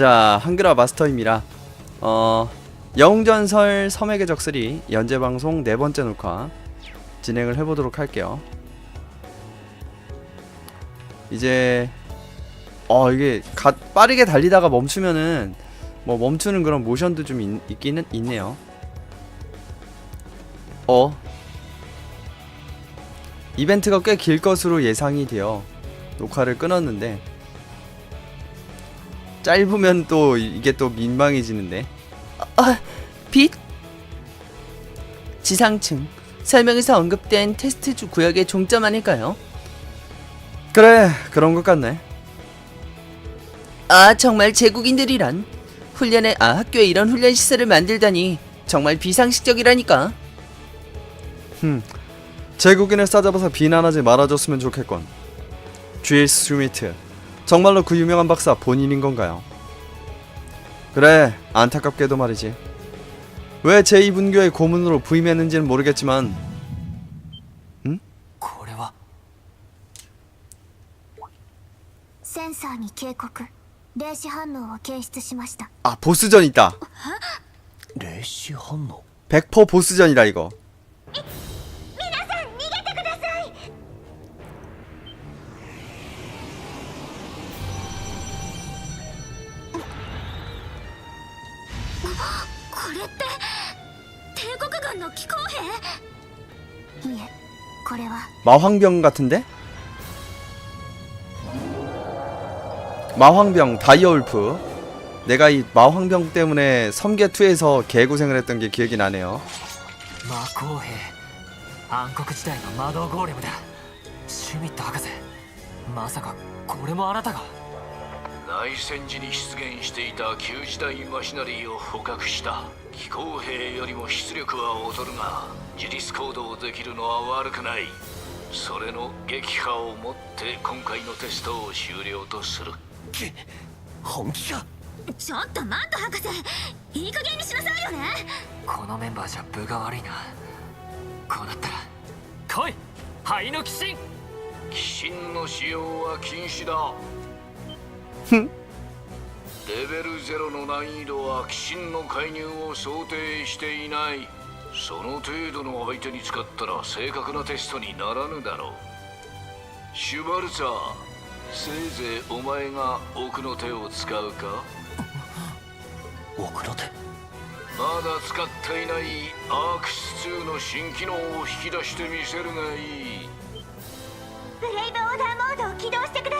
자, 한글화 마스터입니다. 어, 영웅전설 섬에게 적쓰리 연재 방송 네 번째 녹화 진행을 해보도록 할게요. 이제 어 이게 가, 빠르게 달리다가 멈추면은 뭐 멈추는 그런 모션도 좀 있, 있기는 있네요. 어 이벤트가 꽤 길 것으로 예상이 되어 녹화를 끊었는데 짧으면 또 이게 또 민망해지는데 아, 빛? 지상층. 설명에서 언급된 테스트 주 구역의 종점 아닐까요? 그래 그런 것 같네 아, 정말 제국인들이란. 훈련에, 아, 학교에 이런 훈련 시설을 만들다니. 정말 비상식적이라니까. 흠 제국인을 싸잡아서 비난하지 말아줬으면 좋겠건 주일 스미트 정말로 그 유명한 박사 본인인 건가요? 그래 안타깝게도 말이지 왜 제2분교의 고문으로 부임했는지는 모르겠지만 これはセンサーに警告霊視反応を検出しました 아 보스전 있다 霊視反応 100% 보스전이다 이거 帝国軍の機構兵いえこれは 마황병 같은데? 마황병 다이어울프 내가 이 마황병 때문에 섬계2에서 개고생을 했던 게 기억이 나네요 魔公兵暗黒時代の魔導ゴーレムだシュミット博士まさかこれもあなたが 内戦時に出現していた旧時代マシナリーを捕獲した。機構兵よりも出力は劣るが自立行動できるのは悪くない。それの撃破をもって今回のテストを終了とする。本気か？ちょっとマント博士。いい加減にしなさいよね。このメンバーじゃ分が悪いな。こうなったら。来い灰の鬼神。鬼神の使用は禁止だレベル0の難易度は鬼神の介入を想定していない。その程度の相手に使ったら正確なテストにならぬだろう。シュバルツァーせいぜいお前が奥の手を使うか？奥の手？まだ使っていないアークス2の新機能を引き出してみせるがいい。ブレイブオーダーモードを起動してください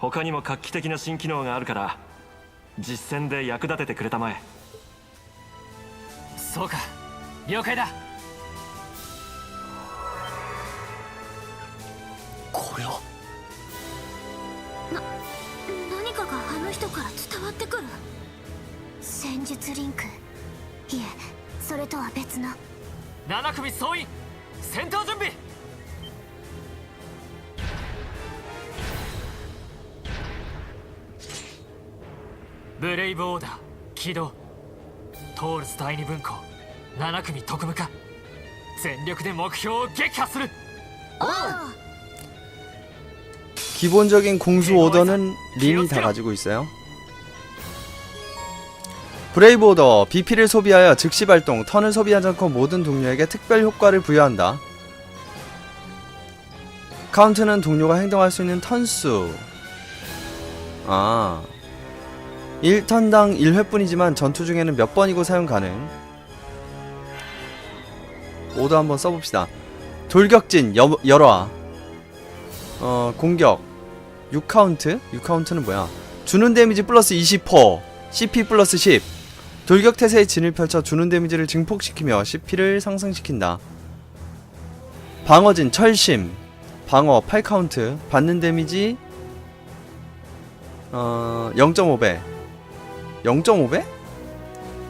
他にも画期的な新機能があるから実戦で役立ててくれたまえ。そうか。了解だ。これは？何かがあの人から伝わってくる？戦術リンク。いえそれとは別の。7組総員戦闘 ブレイブオーダー起動トールス第二分校7組特務課全力で目標を撃破する 기본적인 공수 오더는 린이 다 가지고 있어요. 브레이브 오더 BP를 소비하여 즉시 발동, 턴을 소비하지 않고 모든 동료에게 특별 효과를 부여한다. 카운트는 동료가 행동할 수 있는 턴수. 아. 1턴당 1회뿐이지만 전투 중에는 몇 번이고 사용 가능. 오더 한번 써봅시다. 돌격진 여, 열화. 어, 공격 6카운트? 6카운트는 뭐야? 주는 데미지 플러스 20% CP 플러스 10 돌격 태세의 진을 펼쳐 주는 데미지를 증폭시키며 CP를 상승시킨다 방어진 철심 방어 8카운트 받는 데미지 어 0.5배 0.5배?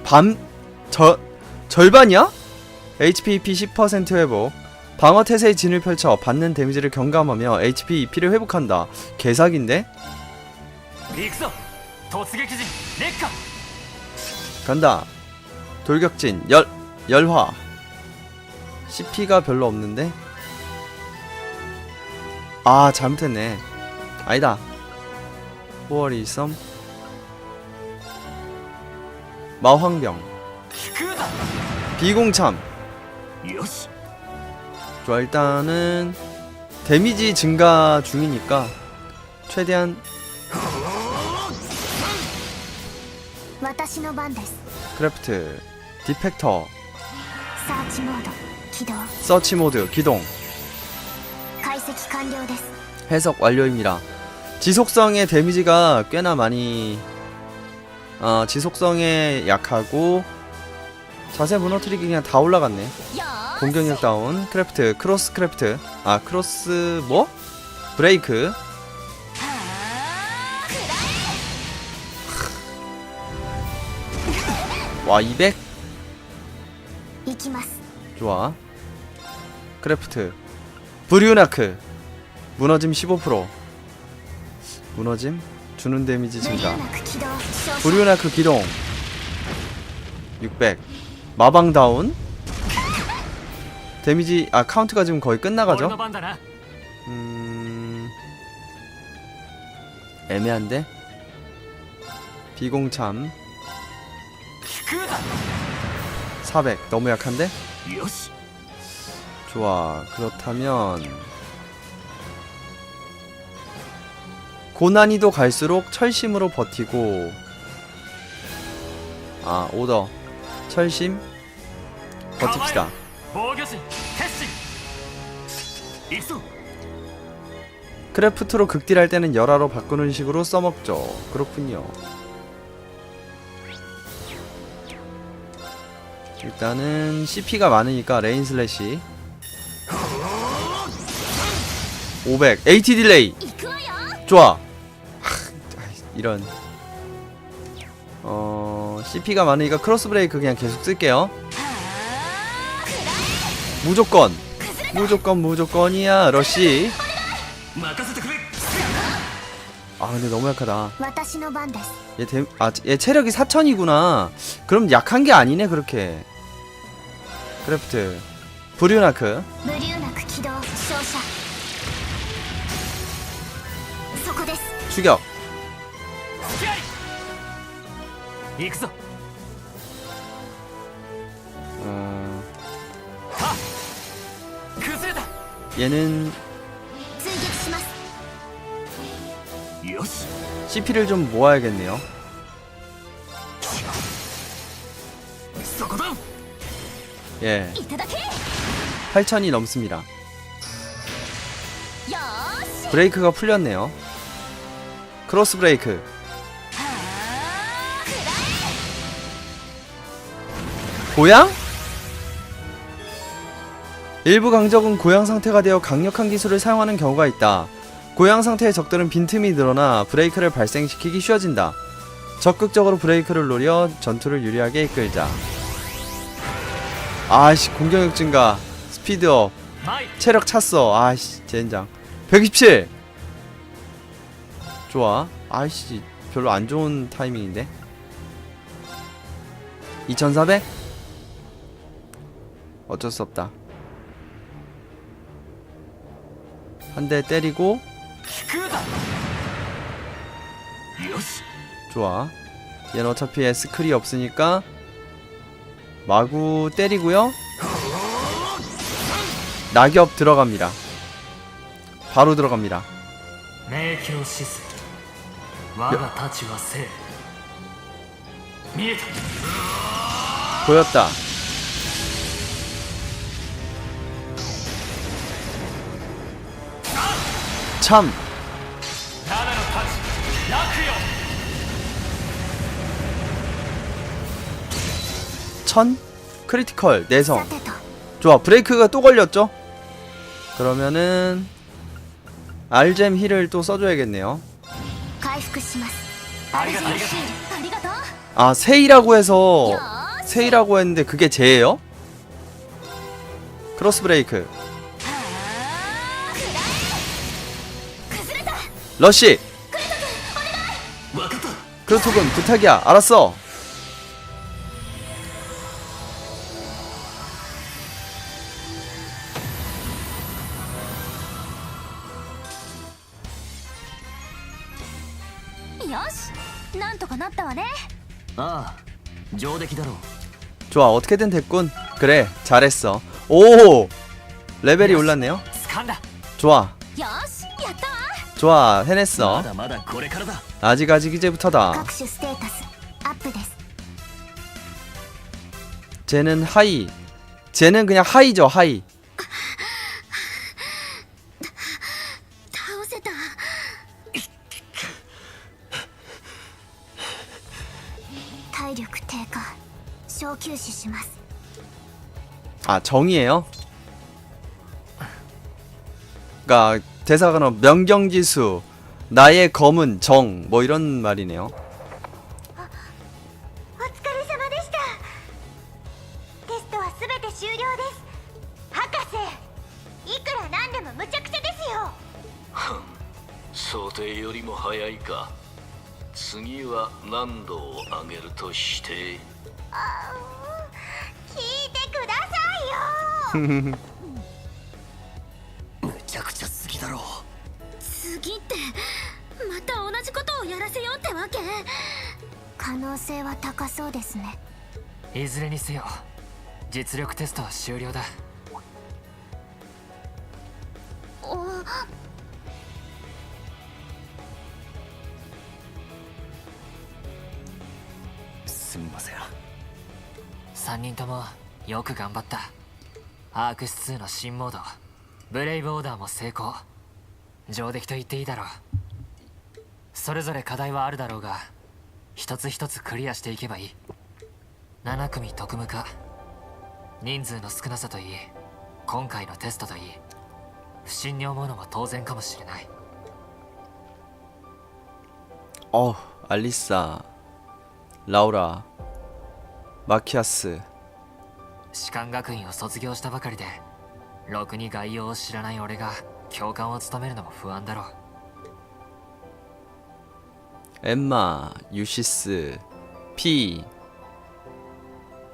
반, 저, 절반이야? HP EP 10% 회복. 방어 태세의 진을 펼쳐 받는 데미지를 경감하며 HP EP를 회복한다. 개사기인데? 간다. 돌격진, 열, 열화. CP가 별로 없는데? 아, 잘못했네. 아니다. 5월 1섬. 마황병. 비공참. 좋아 일단은 데미지 증가 중이니까 최대한 크래프트 디펙터. 서치 모드 기동. 해석 완료입니다. 지속성의 데미지가 꽤나 많이 어, 지속성에 약하고 자세 무너뜨리기 그냥 다 올라갔네. 공격력 다운 크래프트 크로스 크래프트. 아 크로스 뭐? 브레이크. 와 200? 좋아. 크래프트. 브류나크. 무너짐 15% 무너짐? 주는 데미지 증가. 불륜아크 그 기동. 600 마방 다운. 데미지 아 카운트가 지금 거의 끝나가죠? 음 애매한데? 비공참. 400 너무 약한데? 좋아. 그렇다면 고난이도 갈수록 철심으로 버티고. 아 오더. 철심? 버팁시다. 크래프트로 극딜할 때는 열화로 바꾸는 식으로 써먹죠. 그렇군요. 일단은 CP가 많으니까 레인 슬래시. 500 AT 딜레이. 좋아. 이런. 어... CP가 많으니까 크로스 브레이크 그냥 계속 쓸게요. 무조건 무조건 무조건이야 러쉬. 아 근데 너무 약하다. 얘, 대, 아, 얘 체력이 4천이구나. 그럼 약한 게 아니네 그렇게. 크래프트. 브류나크. 추격. 行くぞ 어, はっ崩れた 얘는 追撃しますよし CP를 좀 모아야겠네요 そこだ 예 いただけ 8000이 넘습니다 よーし 브레이크가 풀렸네요 크로스 브레이크 고양? 일부 강적은 고양 상태가 되어 강력한 기술을 사용하는 경우가 있다. 고양 상태의 적들은 빈틈이 늘어나 브레이크를 발생시키기 쉬워진다. 적극적으로 브레이크를 노려 전투를 유리하게 이끌자. 아씨 공격력 증가, 스피드업, 前 체력 찼어. 아씨 젠장. 127. 좋아. 아이씨 별로 안 좋은 타이밍인데. 2400? 어쩔 수 없다. 한 대 때리고. 좋아. 얘는 어차피 에스클이 없으니까 마구 때리고요. 낙엽 들어갑니다. 바로 들어갑니다. 보였다. 참 천? 크리티컬 내성 좋아 브레이크가 또 걸렸죠? 그러면은 알젬 힐을 또 써줘야겠네요 아 세이라고 해서 세이라고 했는데 그게 제예요? 크로스 브레이크 러쉬. 크루토군 부탁이야. 알았어. 좋아, 어떻게든 됐군. 그래, 잘했어. 오, 레벨이 올랐네요. 좋아, 좋아 해냈어. 아직 아직 이제부터다. 쟤는 하이. 쟤는 그냥 하이죠 하이. 아 정이에요? 그러니까 대사가 너 명경지수 나의 검은 정 뭐 이런 말이네요 次ってまた同じことをやらせようってわけ？可能性は高そうですね。いずれにせよ実力テストは終了だ。おすみません。3人ともよく頑張った。アークス2の新モード。ブレイブオーダーも成功上出来と言っていいだろう。それぞれ課題はあるだろうが一つ一つクリアしていけばいい。7組特務課。人数の少なさといい。今回のテストといい。不審に思うのは当然かもしれない。Oh, Alissa, Laura, 士官学院を卒業したばかりでろくに概要を知らない俺が教官を務めるのも不安だろう 엠마 유시스 피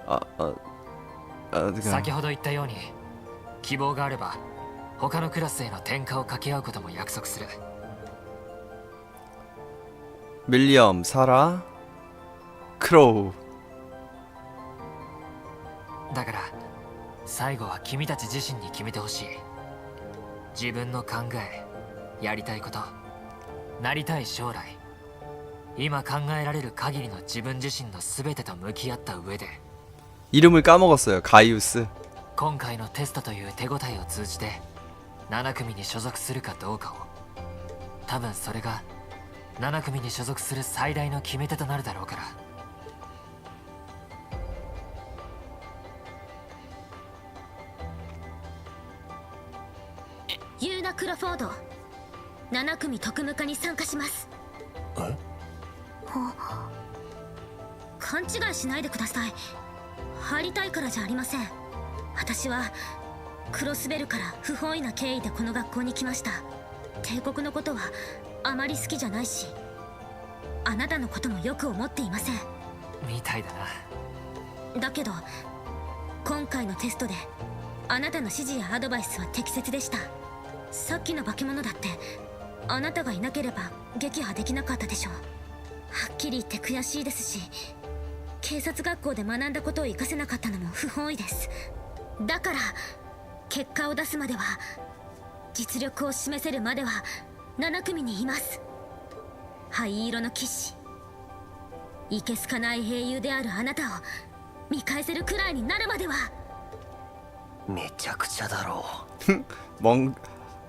아, 아, 아, 그, 先ほど言ったように希望があれば他のクラスへの転科を掛け合うことも約束する 밀리엄 사라 크로우 だから最後は君たち自身に決めてほしい 自分の考えやりたいことなりたい将来今考えられる限りの自分自身の全てと向き合った上で 이름을 까먹었어요 가이우스 今回のテストという手応えを通じて7組に所属するかどうかを多分それが7組に所属する最大の決め手となるだろうから クロフォード。7組特務課に参加します。え？勘違いしないでください。入りたいからじゃありません。私はクロスベルから不本意な経緯でこの学校に来ました。帝国のことはあまり好きじゃないしあなたのこともよく思っていません。みたいだな。だけど今回のテストであなたの指示やアドバイスは適切でしたさっきの化け物だってあなたがいなければ撃破できなかったでしょう。はっきり言って悔しいですし警察学校で学んだことを活かせなかったのも不本意です。だから結果を出すまでは実力を示せるまでは7組にいます。灰色の騎士。いけすかない英雄であるあなたを見返せるくらいになるまでは。めちゃくちゃだろ멍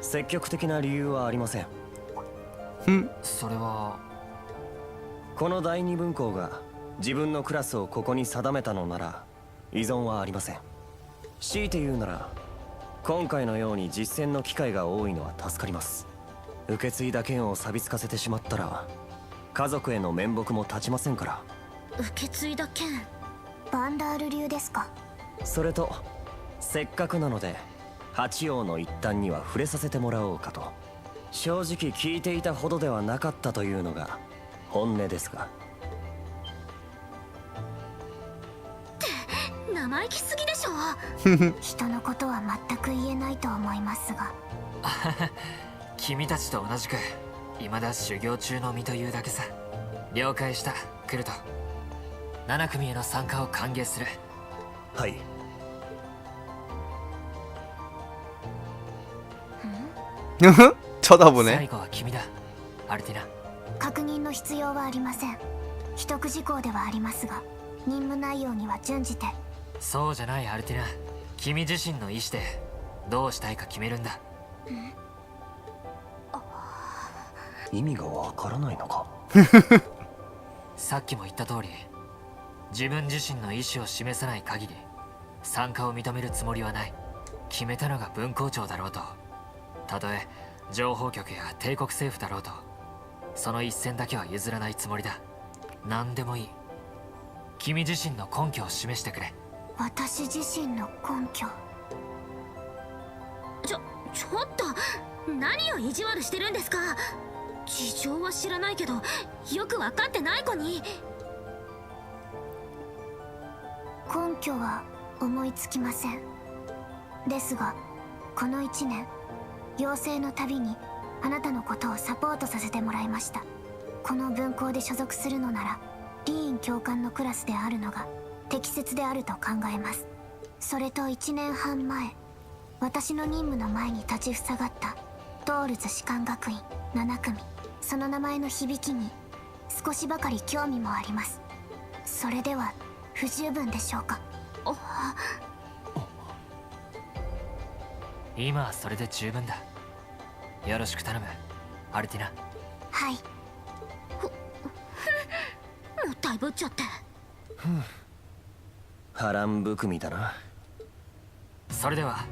積極的な理由はありません。それはこの第二分校が自分のクラスをここに定めたのなら依存はありません。強いて言うなら今回のように実戦の機会が多いのは助かります。受け継いだ剣を錆びつかせてしまったら家族への面目も立ちませんから。受け継いだ剣バンダール流ですか？それとせっかくなので八王の一端には触れさせてもらおうかと。正直聞いていたほどではなかったというのが本音ですが。生意気すぎでしょ？人のことは全く言えないと思いますが。君たちと同じく未だ修行中の身というだけさ。了解したクルト。7組への参加を歓迎する。はい 쳐다보네. 後は君だアルティナ確認の必要はありません秘匿事項ではありますが任務内容には準じてそうじゃないアルティナ君自身の意志でどうしたいか決めるんだ意味がわからないのかさっきも言った通り自分自身の意思を示さない限り参加を認めるつもりはない決めたのが分校長だろうと たとえ情報局や帝国政府だろうとその一線だけは譲らないつもりだ。何でもいい。君自身の根拠を示してくれ。私自身の根拠？ちょちょっと！何を意地悪してるんですか？事情は知らないけどよく分かってない子に！根拠は思いつきません。ですがこの1年養成のたびにあなたのことをサポートさせてもらいました。この分校で所属するのならリーン教官のクラスであるのが適切であると考えます。それと1年半前私の任務の前に立ちふさがったトールズ士官学院7組。その名前の響きに少しばかり興味もあります。それでは不十分でしょうか。今はそれで十分だ。よろしく頼む。アルティナ。はい。もったいぶっちゃって。波乱含みだな。それでは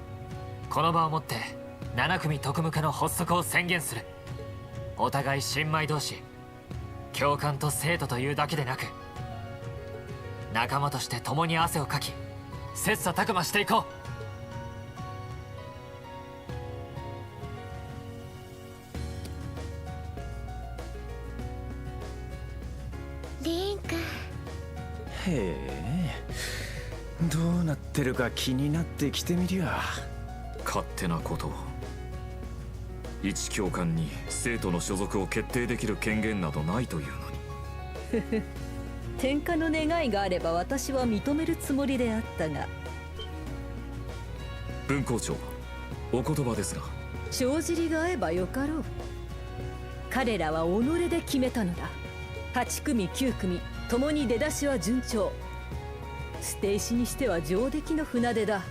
この場をもって7組特務課の発足を宣言する。お互い新米同士教官と生徒というだけでなく仲間として共に汗をかき切磋琢磨していこリえ。どうなってるか気になってきてみりゃ。勝手なことを。一教官に生徒の所属を決定できる権限などないというのに。天下の願いがあれば私は認めるつもりであったが。分校長お言葉ですが。帳尻が合えばよかろう。彼らは己で決めたのだ。8組9組共に出だしは順調。捨て石にしては上出来の船出だ。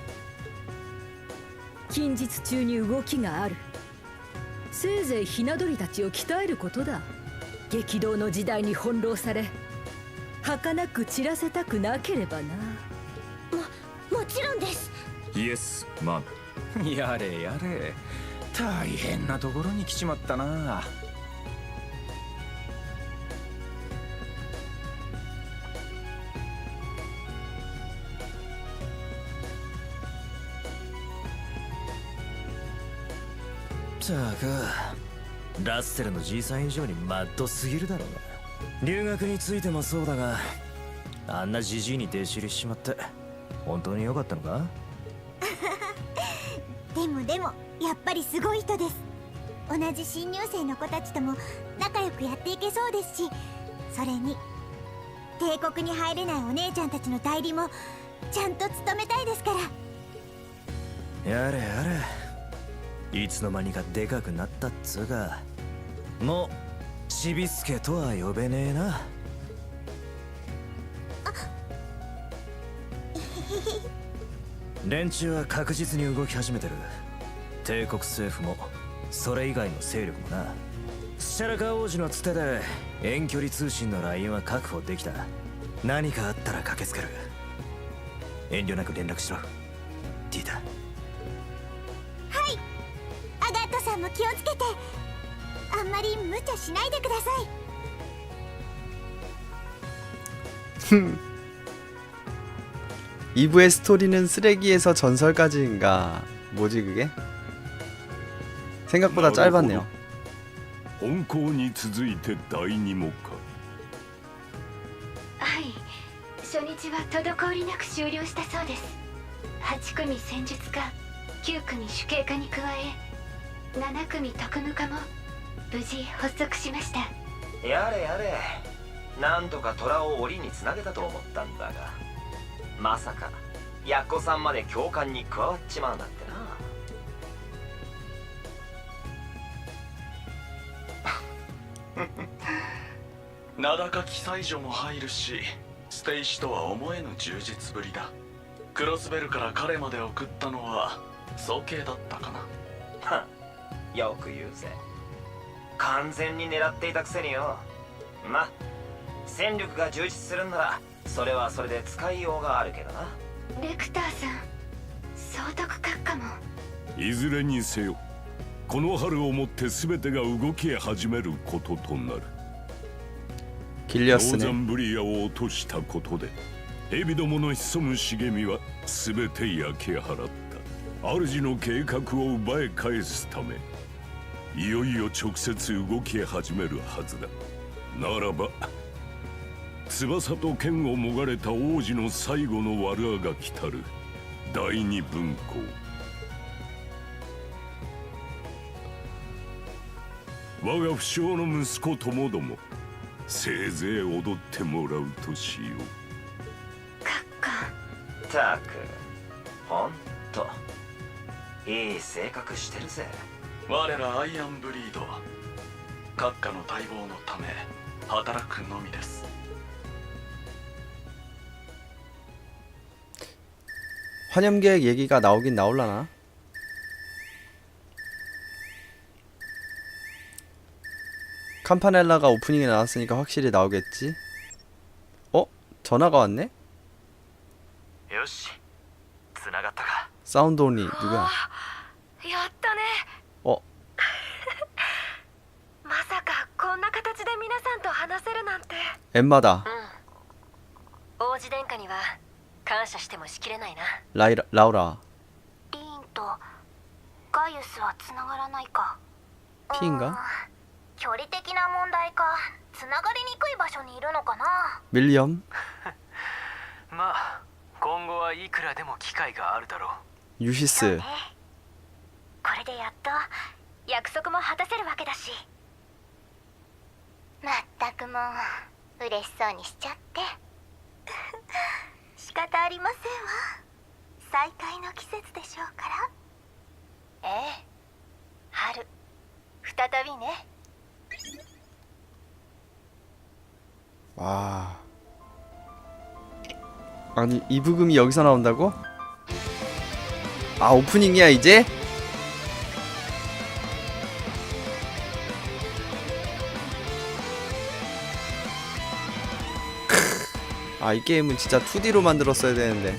近日中に動きがある。せいぜいひな鳥たちを鍛えることだ。激動の時代に翻弄され儚く散らせたくなければな。もちろんです。イエスマンやれやれ。大変なところに来ちまったなったくラッセルのじいさん以上にマッドすぎるだろうな。留学についてもそうだがあんなじじいに弟子入りしちまって本当に良かったのか？でもでもやっぱりすごい人です。同じ新入生の子たちとも仲良くやっていけそうですしそれに帝国に入れないお姉ちゃんたちの代理もちゃんと務めたいですから。やれやれいつの間にかでかくなったっつうかもうちびすけとは呼べねえな。へ 連中は確実に動き始めてる。帝国政府もそれ以外の勢力もな。シャラカ王子のつてで遠距離通信のラインは確保できた。何かあったら駆けつける。遠慮なく連絡しろ。ティータ気をつけてあんまり無茶しないでください 2부의 스토리는 쓰레기에서 전설까지인가 뭐지 그게? 생각보다 짧았네요 本校に続いて第二目かはい初日は滞りなく終了したそうです8組戦術家9組主計家に加え 7組特務家も無事発足しました。やれやれ。なんとか虎を檻につなげたと思ったんだが。まさかやっこさんまで教官に加わっちまうなんてな。名高き才女も入るしステイシとは思えぬ充実ぶりだ。クロスベルから彼まで送ったのは早計だったかな。は んよく言うぜ。完全に狙っていたくせによ。ま戦力が充実するんならそれはそれで使いようがあるけどな。レクターさん総督閣下も。いずれにせよこの春をもって全てが動き始めることとなる。キリアスね。ブリアを落としたことでエビどもの潜む茂みは全て焼き払った。主の計画を奪い返すため。いよいよ直接動き始めるはずだ。ならば翼と剣をもがれた王子の最後の悪あがきたる第二分校。我が不肖の息子ともどもせいぜい踊ってもらうとしよう。かっかったくほんと。いい性格してるぜ。我らアイアンブリード閣下の待望のため働くのみです 환영계획 얘기가 나오긴 나올라나? 캄파넬라가 오프닝에 나왔으니까 확실히 나오겠지? 어? 전화가 왔네? よしつながったか 사운드 온리 누구야? やったね んな形で皆さんと話せるなんて。エンマだ、うん、王子殿下には感謝してもしきれないな。ライララウラ？リーンとガイウスは繋がらないか。ピンが？距離的な問題か。繋がりにくい場所にいるのかな。ウィリアムまあ今後はいくらでも機会があるだろう。ユシス、ね、これでやっと約束も果たせるわけだし。まったくもう嬉しそうにしちゃって仕方ありませんわ再会の季節でしょうからええ春再びね 와 아니 이 부금이 여기서 나온다고? 아 오프닝이야 이제? 아 이 게임은 진짜 2D로 만들었어야 되는데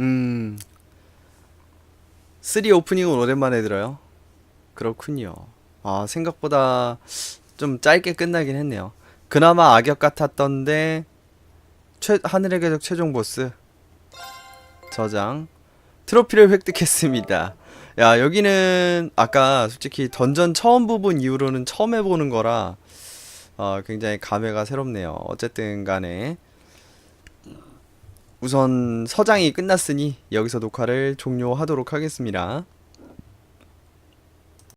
음. 3 오프닝은 오랜만에 들어요. 그렇군요. 아, 생각보다 좀 짧게 끝나긴 했네요. 그나마 악역 같았던데 최, 하늘의 궤적 최종 보스 저장 트로피를 획득했습니다. 야, 여기는 아까 솔직히 던전 처음 부분 이후로는 처음 해보는 거라 어, 굉장히 감회가 새롭네요. 어쨌든 간에 우선 서장이 끝났으니 여기서 녹화를 종료하도록 하겠습니다.